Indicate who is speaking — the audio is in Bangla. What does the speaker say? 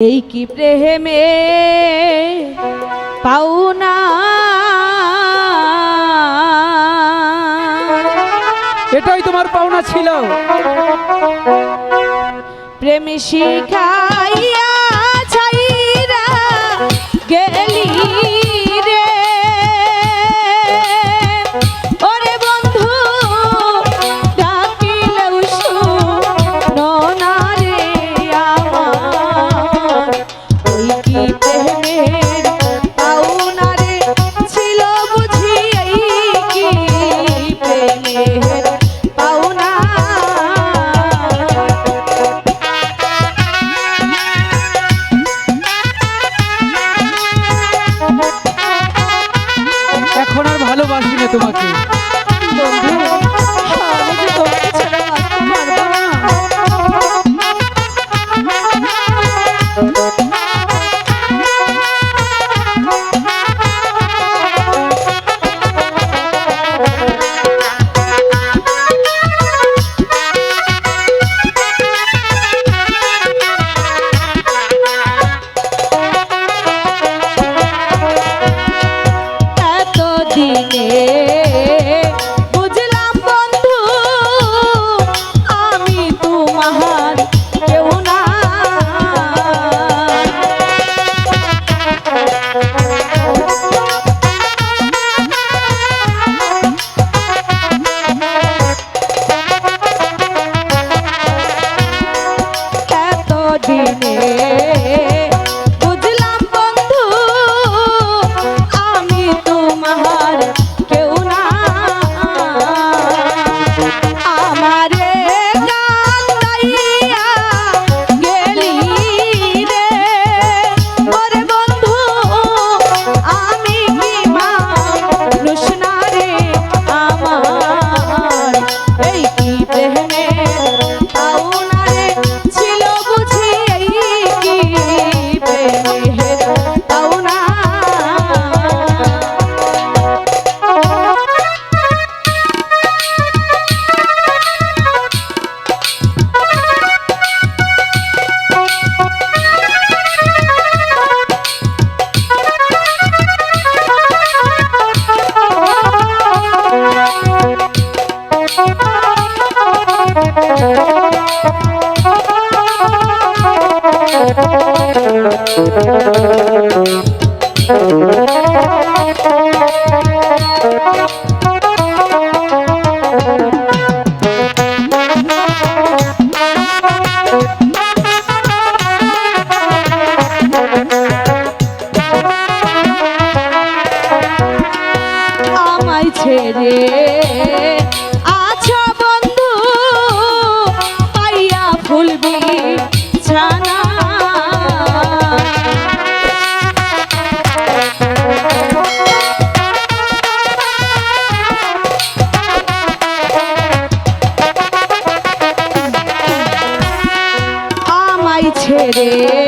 Speaker 1: এই কি প্রেমে পাওনা
Speaker 2: এটাই তোমার পাওনা ছিল।
Speaker 1: প্রেমে শিখাইয়া ছাইরা গে thank you. ছেড়ে আচ্ছা বন্ধু পাইয়া ফুলবি Hey.